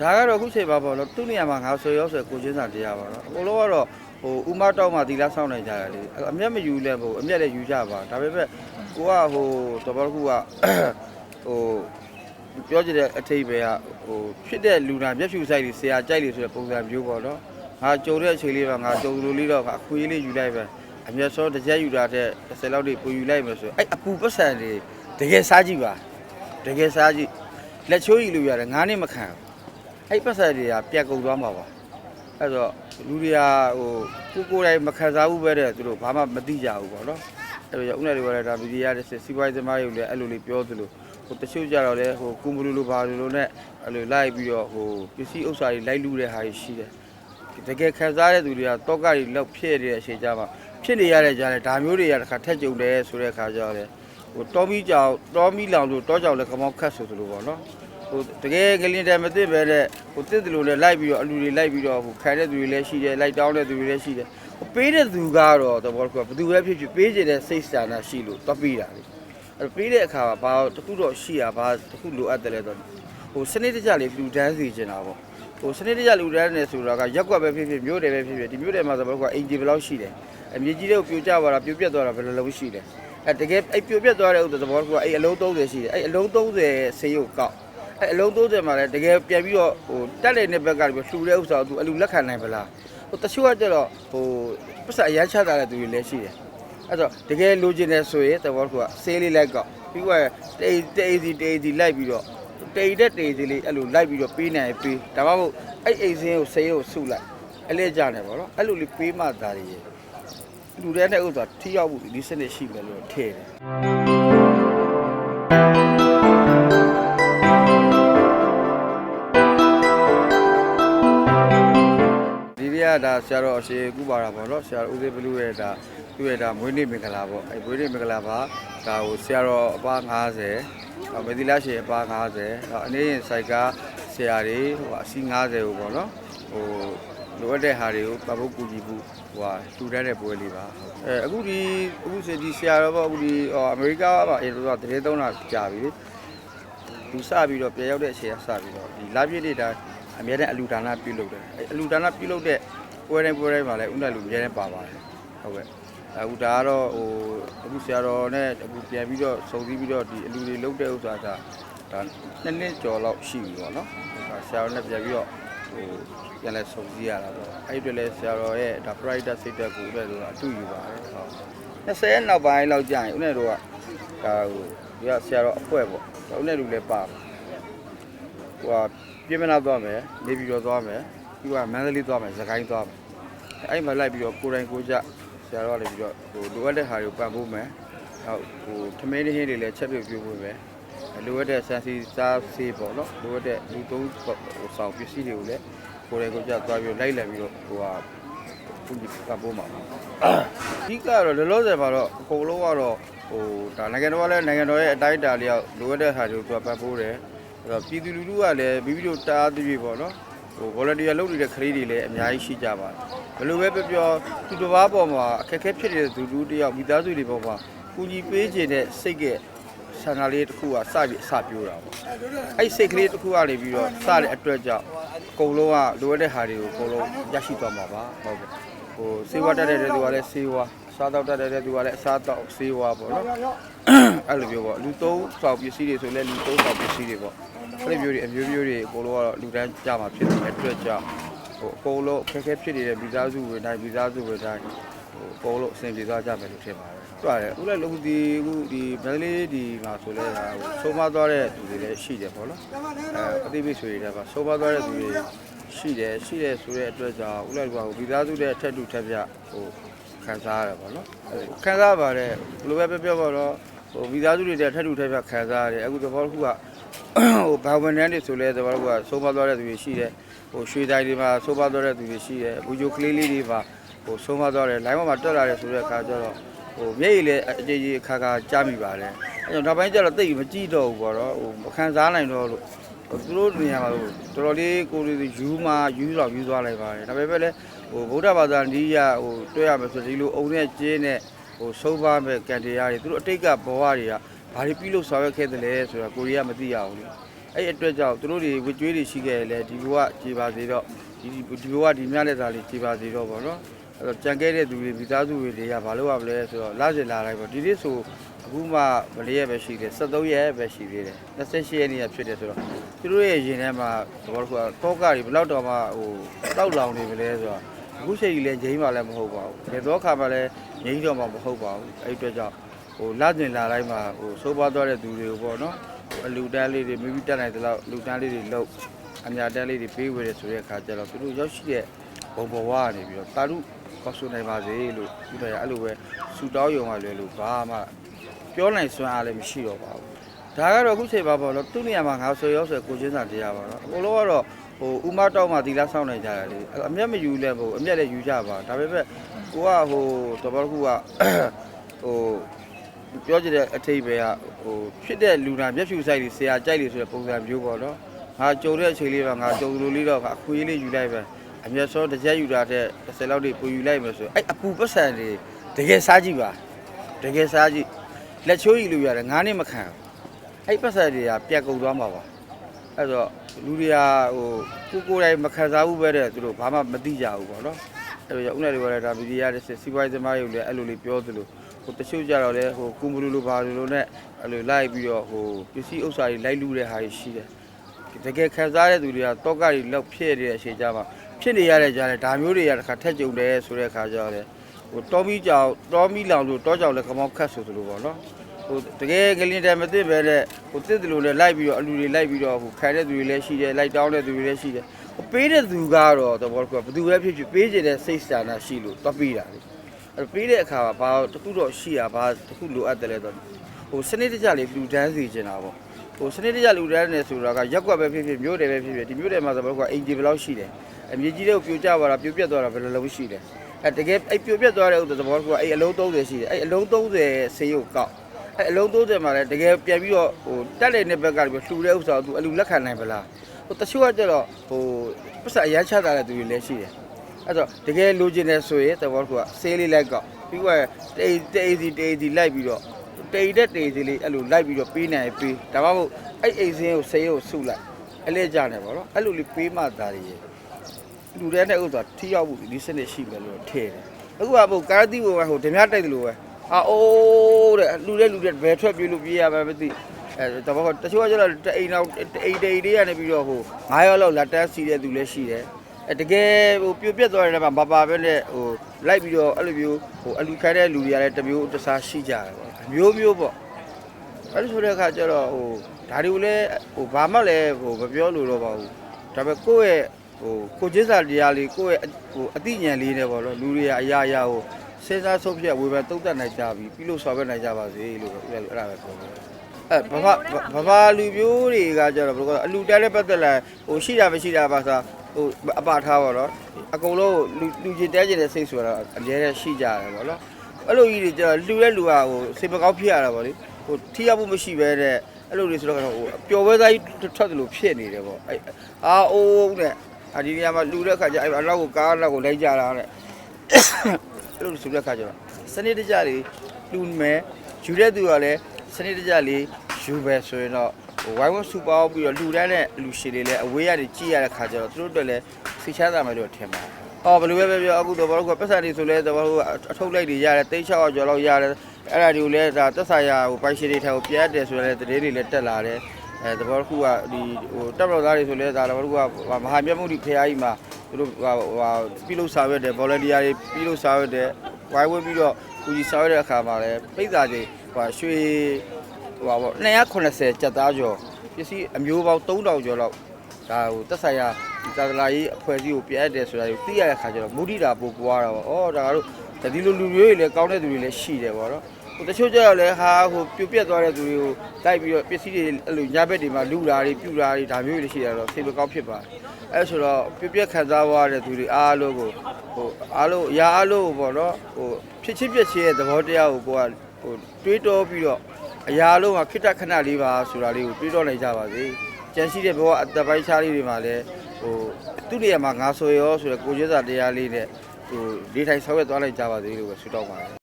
ဒါကတော့အခုချိန်ပါပေါ့နော်သူ့နေရာမှာငါဆွေရောဆွေကိုချင်းစာတရားပါတော့အကုန်လုံးကတော့ဟိုဥမတောက်မှဒီလားစောင့်နေကြတယ်လေအမျက်မယူလဲပေါ့အမျက်လည်းယူကြပါဒါပေမဲ့ကိုကဟိုတဘောတစ်ခုကဟိုပြောကြတဲ့အထိပ္ပယ်ကဟိုဖြစ်တဲ့လူနာမျက်ဖြူဆိုင်တွေဆရာကြိုက်လို့ဆိုတဲ့ပုံစံမျိုးပေါ့နော်ငါကြုံတဲ့အချိန်လေးပါငါကြုံလိုလေးတော့ငါအခွေးလေးယူလိုက်ပဲအမျက်စောတစ်ချက်ယူတာတဲ့10လောက်တွေပူယူလိုက်မယ်ဆိုအဲ့အပူပတ်စံတွေတကယ်စားကြည့်ပါတကယ်စားကြည့်လက်ချိုးယူလို့ရတယ်ငါးနှစ်မခံဘူး အဲ့ပတ်ဆက်တွေကပြက်ကုန်သွားမှာပါအဲ့တော့လူတွေကဟိုကိုကိုယ်တိုင်မခံစားဘူးပဲတဲ့သူတို့ဘာမှမသိကြဘူးပေါ့နော်အဲ့တော့ဥနဲ့တွေကလည်းဒါမီဒီယာတဲ့စီပွားရေးသမားတွေလည်းအဲ့လိုလေးပြောသလိုဟိုတချို့ကြတော့လေဟိုကုမ္ပလူလိုဘာလိုလိုနဲ့အဲ့လိုလိုက်ပြီးတော့ဟိုပစ္စည်းဥစ္စာတွေလိုက်လူတဲ့ဟာတွေရှိတယ်တကယ်ခံစားတဲ့သူတွေကတောကတွေလောက်ဖြစ်နေတဲ့အချိန်ကြမှာဖြစ်နေရတဲ့ကြားလဲဒါမျိုးတွေကတစ်ခါထက်ကြုံတယ်ဆိုတဲ့အခါကျတော့လေဟိုတော်မီကြောင်တော်မီလောင်လို့တောကြောင်လည်းကမောက်ခတ်ဆိုသလိုပေါ့နော် ဟိုတကယ်ကလင်တယ်မသိပဲတဲ့ဟိုတစ်တယ်လို့လည်းလိုက်ပြီးတော့အလူတွေလိုက်ပြီးတော့ဟိုခံတဲ့သူတွေလည်းရှိတယ်လိုက်တောင်းတဲ့သူတွေလည်းရှိတယ်ဟိုပေးတဲ့သူကတော့သဘောတခုကဘယ်သူပဲဖြစ်ဖြစ်ပေးချင်တဲ့စိတ်စာနာရှိလို့တော့ပေးတာလေအဲ့တော့ပေးတဲ့အခါမှာဘာတခုတော့ရှိရဘာတခုလိုအပ်တယ်လဲတော့ဟိုစနစ်တကျလေးလူတန်းစီချင်တာပေါ့ဟိုစနစ်တကျလူတန်းနေဆိုတာကရက်ကွက်ပဲဖြစ်ဖြစ်မြို့တယ်ပဲဖြစ်ဖြစ်ဒီမြို့တယ်မှာသဘောတခုကအင်ဂျီဘယ်လောက်ရှိတယ်အမြေကြီးတွေကိုပြိုကျသွားတာပြိုပြက်သွားတာဘယ်လိုလုံးရှိတယ်အဲတကယ်အဲ့ပြိုပြက်သွားတဲ့ဥစ္စာသဘောတခုကအဲ့အလုံး30ရှိတယ်အဲ့အလုံး30ဆေးရုပ်ကောက် အဲအလုံး30မှာလည်းတကယ်ပြန်ပြီးတော့ဟိုတက်တဲ့နှစ်ဘက်ကပြီးလှူတဲ့ဥစ္စာကိုသူအလူလက်ခံနိုင်ပလားဟိုတချို့ကကျတော့ဟိုပတ်စံအရမ်းချတာတဲ့သူတွေလည်းရှိတယ်အဲ့တော့တကယ်လိုချင်တယ်ဆိုရင်တဘောကဆေးလေးလိုက်ကောက်ပြီးတော့တေးတေးစီတေးစီလိုက်ပြီးတော့တေးတဲ့တေးစီလေးအဲ့လိုလိုက်ပြီးတော့ပေးနိုင်ပေးဒါမှမဟုတ်အဲ့အိမ်စင်းကိုဆေးကိုဆုလိုက်အဲ့လေးကြတယ်ဗောနော်အဲ့လိုလေးပေးမှသာရည်လူတဲ့တဲ့ဥစ္စာထိရောက်မှုဒီစနစ်ရှိမယ်လို့ထည့်တယ် ဒီနေ့ကဒါဆရာတော်အရှိကူပါတာပေါ့နော်ဆရာတော်ဦးသေးဘလူးရဲ့ဒါသူ့ရဲ့ဒါမွေးနေ့မင်္ဂလာပေါ့အဲမွေးနေ့မင်္ဂလာပါဒါဟိုဆရာတော်အပါ90ဟိုမေဒီလာရှင်အပါ90တော့အနေရင်စိုက်ကဆရာတွေဟိုအစီ90ကိုပေါ့နော်ဟိုလိုအပ်တဲ့ဟာတွေကိုပပုတ်ကူညီဖို့ဟိုဟာတူတတ်တဲ့ပွဲလေးပါအဲအခုဒီအခုစဒီဆရာတော်ပေါ့အခုဒီဟိုအမေရိကပါအဲတော့တရေသုံးတာကြာပြီလေသူစပြီးတော့ပြန်ရောက်တဲ့အချိန်ကစပြီးတော့ဒီလာပြည့်တွေဒါအများနဲ့အလူဒါနပြုလုပ်တယ်အဲအလူဒါနပြုလုပ်တဲ့ ပွဲတိုင်းပွဲတိုင်းမှာလည်းဥက္ကလူအများနဲ့ပါပါတယ်ဟုတ်ကဲ့အခုဒါကတော့ဟိုအခုဆရာတော်နဲ့အခုပြန်ပြီးတော့စုံစည်းပြီးတော့ဒီအလူတွေလုပ်တဲ့ဥစ္စာကဒါနှစ်နှစ်ကျော်လောက်ရှိပြီပေါ့နော်ဒါဆရာတော်နဲ့ပြန်ပြီးတော့ဟိုပြန်လဲစုံစည်းရတာပေါ့အဲ့ဒီအတွက်လဲဆရာတော်ရဲ့ဒါ private စိတ်သက်ကိုဥက္ကလူကအတူယူပါတယ်ဟုတ်20နောက်ပိုင်းလောက်ကြာရင်ဥက္ကလူကဒါဟိုဒီကဆရာတော်အဖွဲ့ပေါ့ဥက္ကလူလည်းပါဟိုဟာပြင်မနာသွားမယ်နေပြီးတော့သွားမယ် ပြီးတော့မန္တလေးသွားမယ်စကိုင်းသွားမယ်အဲ့မှာလိုက်ပြီးတော့ကိုယ်တိုင်ကိုယ်ကျဆရာတော်ကလည်းပြီးတော့ဟိုလိုအပ်တဲ့ဟာတွေကိုပံ့ပိုးမယ်ဟုတ်ဟိုထမင်းလေးဟင်းတွေလည်းချက်ပြုတ်ပြုတ်ဖို့ပဲလိုအပ်တဲ့ဆန်စီစားဆေးပေါ့နော်လိုအပ်တဲ့လူသုံးဟိုဆောင်ပစ္စည်းတွေကိုလည်းကိုယ်တိုင်ကိုယ်ကျသွားပြီးလိုက်လည်ပြီးတော့ဟိုဟာခုဒီပံ့ပိုးမှာပါအဓိကတော့လောလောဆယ်မှာတော့အကုန်လုံးကတော့ဟိုဒါနိုင်ငံတော်ကလည်းနိုင်ငံတော်ရဲ့အတိုင်းအတာလျောက်လိုအပ်တဲ့ဟာတွေကိုသူကပံ့ပိုးတယ်အဲ့တော့ပြည်သူလူထုကလည်းမိမိတို့တားသဖြင့်ပေါ့နော် ဟို volunteer လုပ်နေတဲ့ကလေးတွေလည်းအများကြီးရှိကြပါတယ်ဘယ်လိုပဲပြောပြောသူတစ်ပါးပေါ်မှာအခက်အခဲဖြစ်နေတဲ့သူလူတစ်ယောက်မိသားစုတွေပေါ်မှာကူညီပေးခြင်းတဲ့စိတ်ကဆန္ဒလေးတစ်ခုကစပြီးအစပြိုးတာပေါ့အဲ့စိတ်ကလေးတစ်ခုကနေပြီးတော့စတဲ့အတွက်ကြောင့်အကုန်လုံးကလိုအပ်တဲ့ဟာတွေကိုအကုန်လုံးရရှိသွားမှာပါဟုတ်ကဲ့ဟိုစေဝါတက်တဲ့သူကလည်းစေဝါ စားတော့တက်တဲ့သူကလည်းအစားတော့စေဝါပေါ့နော်အဲ့လိုမျိုးပေါ့လူသုံးဆောင်ပစ္စည်းတွေဆိုလည်းလူသုံးဆောင်ပစ္စည်းတွေပေါ့အဲ့ဒီမျိုးတွေအမျိုးမျိုးတွေအကုန်လုံးကတော့လူတန်းကြမှာဖြစ်နေတဲ့အတွက်ကြောင့်ဟိုအကုန်လုံးအခက်အခဲဖြစ်နေတဲ့ဗီဇာစုဝင်တိုင်းဗီဇာစုဝင်တိုင်းဟိုအကုန်လုံးအဆင်ပြေသွားကြမယ်လို့ထင်ပါတယ်။ဟုတ်ပါတယ်။ဦးလည်းလူဒီအခုဒီမန္တလေးဒီမှာဆိုလဲဒါဟိုဆုံးမသွားတဲ့သူတွေလည်းရှိတယ်ပေါ့နော်။အဲအသိပိတ်ဆွေတွေလည်းပါဆုံးမသွားတဲ့သူတွေရှိတယ်ရှိတယ်ဆိုတဲ့အတွက်ကြောင့်ဦးလည်းကဟိုဗီဇာစုတဲ့အထက်တူထက်ပြဟို ခံစားရတယ်ပေါ့နော်။ခံစားပါတယ်ဘယ်လိုပဲပြောပြောပါတော့ဟိုဗီဇာစုတွေတဲ့အထက်တူထက်ပြခံစားရတယ်အခုသဘောတစ်ခုကဟိုဘာဝန်တန်းတွေဆိုလဲတဘာလို့ကဆုံးမသွားတဲ့သူတွေရှိတယ်ဟိုရွှေတိုင်းတွေမှာဆုံးမသွားတဲ့သူတွေရှိတယ်ဘူဂျိုကလေးလေးတွေမှာဟိုဆုံးမသွားတယ်လိုင်းပေါ်မှာတက်လာတယ်ဆိုတဲ့အခါကျတော့ဟိုမျက်ရည်လည်းအကြေကြီးအခါခါကြားမိပါတယ်အဲကြောင့်နောက်ပိုင်းကျတော့တိတ်မကြည့်တော့ဘူးပေါ့နော်ဟိုမခံစားနိုင်တော့လို့ဟိုသူတို့နေရာမှာလို့တော်တော်လေးကိုယ်လေးယူမှယူတော့ယူသွားလိုက်ပါတယ်ဒါပေမဲ့လည်း ဟိုဗုဒ္ဓဘာသာနီးရဟိုတွေ့ရမယ်ဆိုဒီလိုအုံနဲ့ကျင်းနဲ့ဟိုဆုံးပါမဲ့ကံတရားတွေသူတို့အတိတ်ကဘဝတွေကဘာတွေပြုလို့ဆောင်ရွက်ခဲ့တယ်လဲဆိုတာကိုရီးယားမသိရဘူးလေအဲ့ဒီအတွက်ကြောင့်သူတို့တွေဝကြွေးတွေရှိခဲ့တယ်လေဒီဘဝကြည်ပါစေတော့ဒီဒီဘဝဒီမြလက်သားလေးကြည်ပါစေတော့ဗောနော်အဲ့တော့ကြံခဲ့တဲ့သူတွေမိသားစုတွေတွေကဘာလို့ရမလဲဆိုတော့လာစင်လာလိုက်ပေါ့ဒီနေ့ဆိုအခုမှဗလေးရက်ပဲရှိတယ်73ရက်ပဲရှိသေးတယ်28ရက်နေ့ဖြစ်တယ်ဆိုတော့သူတို့ရဲ့ရင်ထဲမှာသဘောတစ်ခုကတော့ကတွေဘယ်လောက်တော့မှဟိုတောက်လောင်နေမလဲဆိုတော့ အခုချိန်ကြီးလဲဂျိမ်းမှလည်းမဟုတ်ပါဘူးဘယ်တော့ခါမှလည်းငြိမ်းတော့မှမဟုတ်ပါဘူးအဲ့ဒီအတွက်ကြောင့်ဟိုလာစင်လာလိုက်မှဟိုစိုးပွားသွားတဲ့သူတွေကိုပေါ့နော်အလူတန်းလေးတွေမိမိတက်နိုင်တဲ့လောက်လူတန်းလေးတွေလုတ်အများတန်းလေးတွေပေးဝေတယ်ဆိုတဲ့အခါကျတော့သူတို့ရောက်ရှိတဲ့ဘုံဘဝကနေပြီးတော့တာရုကောက်ဆူနိုင်ပါစေလို့သူတို့ရအဲ့လိုပဲဆူတောင်းယုံရလွယ်လို့ဘာမှပြောနိုင်စွမ်းအားလည်းမရှိတော့ပါဘူးဒါကတော့အခုချိန်ပါပေါ့နော်သူ့နေရာမှာငါဆွေရောက်ဆွေကိုချင်းစာတရားပါတော့အကုန်လုံးကတော့ ဟိုဥမတောက်မှဒီလားစောင့်နေကြတယ်လေအမျက်မယူလဲဘူးအမျက်လည်းယူကြပါဒါပေမဲ့ကိုကဟိုတဘောတစ်ခုကဟိုပြောကြတဲ့အထိပ္ပယ်ကဟိုဖြစ်တဲ့လူနာမျက်ဖြူဆိုင်တွေဆရာကြိုက်လို့ဆိုတဲ့ပုံစံမျိုးပေါ့နော်ငါကြုံတဲ့အချိန်လေးပါငါကြုံလိုလေးတော့ငါအခွေးလေးယူလိုက်ပဲအမျက်စောတစ်ချက်ယူတာတဲ့10လောက်တွေပူယူလိုက်မယ်ဆိုအဲ့အပူပတ်စံတွေတကယ်စားကြည့်ပါတကယ်စားကြည့်လက်ချိုးကြီးလူရတယ်ငါးနှစ်မခံအဲ့ပတ်စံတွေကပြက်ကုန်သွားမှာပါအဲ့တော့ လူတွေကဟိုကိုကိုယ်တိုင်မခံစားဘူးပဲတဲ့သူတို့ဘာမှမသိကြဘူးပေါ့နော်အဲ့တော့ဥနဲ့တွေကလည်းဒါဗီဒီယိုရတဲ့စီပွားရေးသမားတွေလည်းအဲ့လိုလေးပြောသလိုဟိုတချို့ကြတော့လေဟိုကုမလူလိုဘာလူလိုနဲ့အဲ့လိုလိုက်ပြီးတော့ဟိုပစ္စည်းဥစ္စာတွေလိုက်လူတဲ့ဟာတွေရှိတယ်တကယ်ခံစားတဲ့သူတွေကတောကတွေလောက်ဖြစ်နေတဲ့အချိန်ကြမှာဖြစ်နေရတဲ့ကြားလဲဒါမျိုးတွေကတစ်ခါထက်ကြုံတယ်ဆိုတဲ့အခါကျတော့လေဟိုတောမီကြောင်တောမီလောင်လို့တောကြောင်လည်းကမောက်ခတ်ဆိုသလိုပေါ့နော် ဟိုတကယ်ကလင်တယ်မသိပဲတဲ့ဟိုတစ်တယ်လို့လည်းလိုက်ပြီးတော့အလူတွေလိုက်ပြီးတော့ဟိုခံတဲ့သူတွေလည်းရှိတယ်လိုက်တောင်းတဲ့သူတွေလည်းရှိတယ်ဟိုပေးတဲ့သူကတော့တော့ဘောကဘယ်သူပဲဖြစ်ဖြစ်ပေးခြင်းတဲ့စိတ်စာနာရှိလို့တွက်ပေးတာလေအဲ့တော့ပြီးတဲ့အခါမှာဘာတခုတော့ရှိရဘာတခုလိုအပ်တယ်လဲတော့ဟိုစနစ်တကျလေးလူတန်းစီကျင်တာပေါ့ဟိုစနစ်တကျလူတန်းနေဆိုတာကရက်ကွက်ပဲဖြစ်ဖြစ်မြို့တယ်ပဲဖြစ်ဖြစ်ဒီမြို့တယ်မှာဆိုတော့အိမ်ကြီးဘယ်လောက်ရှိတယ်အမြေကြီးတွေကိုပြိုကျသွားတာပြိုပြက်သွားတာဘယ်လိုလုံးရှိတယ်အဲတကယ်အဲ့ပြိုပြက်သွားတဲ့ဥစ္စာသဘောကအဲ့အလုံး30ရှိတယ်အဲ့အလုံး30ဆေးရုပ်ကောက် အဲ့အလုံး30မှာလည်းတကယ်ပြန်ပြီးတော့ဟိုတက်တဲ့နှစ်ဘက်ကလည်းလှူတဲ့ဥစ္စာကိုသူအလူလက်ခံနိုင်ပလားဟိုတချို့ကကျတော့ဟိုပတ်စံအရမ်းချတာတဲ့သူတွေလည်းရှိတယ်အဲ့တော့တကယ်လိုချင်တယ်ဆိုရင်သဘောတစ်ခုကဆေးလေးလိုက်ကောက်ပြီးတော့တေးတေးစီတေးစီလိုက်ပြီးတော့တေးတဲ့တေးစီလေးအဲ့လိုလိုက်ပြီးတော့ပေးနိုင်ရင်ပေးဒါမှမဟုတ်အဲ့အိမ်စင်းကိုဆေးကိုဆုလိုက်အဲ့လေကြနေပါတော့အဲ့လိုလေးပေးမှသာရည်လူတဲ့တဲ့ဥစ္စာထိရောက်မှုဒီစနစ်ရှိမယ်လို့ထည့်တယ်အခုကဟိုကာတီဘုံကဟိုဓမြတိုက်တယ်လို့ပဲ အာအိုးတဲ့လူတဲ့လူတဲ့ဘယ်ထွက်ပြေးလို့ပြေးရမှာမသိအဲတဘောကတချို့ကကျတော့တအိမ်တော့တအိမ်တိမ်လေးရနေပြီးတော့ဟို9ရောက်လောက်လက်တန်းစီတဲ့သူလည်းရှိတယ်အဲတကယ်ဟိုပြိုပြက်သွားတဲ့မှာမပါပဲနဲ့ဟိုလိုက်ပြီးတော့အဲ့လိုမျိုးဟိုအလူခိုင်းတဲ့လူတွေကလည်းတစ်မျိုးတစ်စားရှိကြတယ်ပေါ့အမျိုးမျိုးပေါ့အဲ့လိုဆိုတဲ့အခါကျတော့ဟိုဒါတွေကိုလည်းဟိုဘာမှလည်းဟိုမပြောလို့တော့ပါဘူးဒါပေမဲ့ကိုယ့်ရဲ့ဟိုကိုကျင်းစာတရားလေးကိုယ့်ရဲ့ဟိုအသိဉာဏ်လေးနဲ့ပေါ့နော်လူတွေကအရာရာဟို စဉ်းစားဆုံးဖြတ်ဝေဖန်သုံးသပ်နိုင်ကြပြီပြီးလို့ဆော်ပဲနိုင်ကြပါစေလို့ပဲအဲ့လိုအဲ့ဒါပဲပြောတယ်အဲဘာဘာဘာလူမျိုးတွေကကြတော့ဘယ်လိုအလူတဲတဲ့ပတ်သက်လာဟိုရှိတာမရှိတာပါဆိုဟိုအပထားပါတော့အကုန်လုံးလူလူချင်းတဲကျင်တဲ့စိတ်ဆိုတော့အများကြီးရှိကြတယ်ပေါ့နော်အဲ့လိုကြီးတွေကျတော့လူတဲ့လူကဟိုစိတ်မကောင်းဖြစ်ရတာပေါ့လေဟိုထိရောက်မှုမရှိပဲတဲ့အဲ့လိုတွေဆိုတော့ဟိုပျော်ပွဲသားကြီးထွက်တယ်လို့ဖြစ်နေတယ်ပေါ့အဲ့အာအိုးနဲ့အဒီနေရာမှာလူတဲ့ခါကျအဲ့အလောက်ကိုကားလောက်ကိုလိုက်ကြတာတဲ့ အဲ့လိုဆိုတဲ့ခါကျတော့စနစ်တကျလေးလူမယ်ယူတဲ့သူကလည်းစနစ်တကျလေးယူပဲဆိုရင်တော့ဟိုဝိုင်းဝန်းစူပေါင်းပြီးတော့လူတန်းနဲ့လူရှည်တွေလည်းအဝေးကနေကြည့်ရတဲ့ခါကျတော့သူတို့အတွက်လည်းစိတ်ချမ်းသာမယ်လို့ထင်ပါတယ်။အော်ဘယ်လိုပဲပဲပြောအခုတော့ဘာလို့ကပတ်စံတွေဆိုလဲတော့ဘာလို့အထုတ်လိုက်တွေရတယ်တိတ်ချောက်ကျော်လောက်ရတယ်အဲ့ဒါတွေကိုလည်းဒါသက်ဆိုင်ရာဟိုပိုင်ရှင်တွေထဲကိုပြတ်တယ်ဆိုတဲ့တဲ့တွေလည်းတက်လာတယ်အဲသဘောတစ်ခုကဒီဟိုတပ်မတော်သားတွေဆိုလဲဒါတော့တစ်ခုကမဟာမြတ်မှုဒီဖရာကြီးမှာ သူတို့ဟိုပြုလုပ်ဆောင်ရွက်တယ် volunteer တွေပြုလုပ်ဆောင်ရွက်တယ်ဝိုင်းဝန်းပြီးတော့ကူကြီးဆောင်ရွက်တဲ့အခါမှာလည်းပိတ်စာတွေဟိုရွှေဟိုပါပေါ့280ကျပ်သားကျော်ပစ္စည်းအမျိုးပေါင်း3000ကျော်လောက်ဒါဟိုတက်ဆိုင်ရာဒီသာသနာရေးအဖွဲ့အစည်းကိုပြည့်တယ်ဆိုတာကိုသိရတဲ့ခါကျတော့မုဒိတာပို့ပွားတာပေါ့။အော်ဒါကတော့ဒါဒီလိုလူမျိုးတွေလည်းကောင်းတဲ့သူတွေလည်းရှိတယ်ပေါ့နော်။ ဟိုတချို့ကျတော့လည်းဟာဟိုပြိုပြက်သွားတဲ့သူတွေကိုတိုက်ပြီးတော့ပစ္စည်းတွေအဲ့လိုညာဘက်တွေမှာလူလာတွေပြူလာတွေဒါမျိုးတွေရှိရတော့စိတ်မကောင်းဖြစ်ပါတယ်။အဲဆိုတော့ပြိုပြက်ခံစားသွားတဲ့သူတွေအားလုံးကိုဟိုအားလုံးအရာအားလုံးကိုပေါ့နော်ဟိုဖြစ်ချင်းပြက်ချင်းရဲ့သဘောတရားကိုကိုကဟိုတွေးတောပြီးတော့အရာလုံးကခိတ္တခဏလေးပါဆိုတာလေးကိုတွေးတော့နိုင်ကြပါစေ။ကြံရှိတဲ့ဘဝအသက်ပိုင်းခြားလေးတွေမှာလည်းဟိုသူ့နေရာမှာငါဆိုရောဆိုတဲ့ကိုကျဲစာတရားလေးနဲ့ဟိုလေးထိုင်ဆောက်ရွက်သွားလိုက်ကြပါစေလို့ပဲဆုတောင်းပါတယ်